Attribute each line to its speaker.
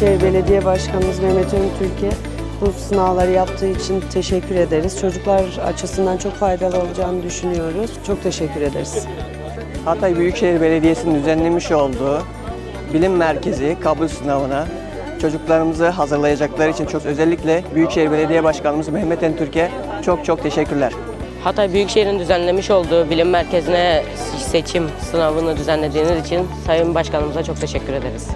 Speaker 1: Büyükşehir Belediye Başkanımız Mehmet Öntürk'e bu sınavları yaptığı için teşekkür ederiz. Çocuklar açısından çok faydalı olacağını düşünüyoruz. Çok teşekkür ederiz.
Speaker 2: Hatay Büyükşehir Belediyesi'nin düzenlemiş olduğu bilim merkezi kabul sınavına çocuklarımızı hazırlayacakları için çok özellikle Büyükşehir Belediye Başkanımız Mehmet Entürk'e çok çok teşekkürler.
Speaker 3: Hatay Büyükşehir'in düzenlemiş olduğu bilim merkezine seçim sınavını düzenlediğiniz için Sayın Başkanımıza çok teşekkür ederiz.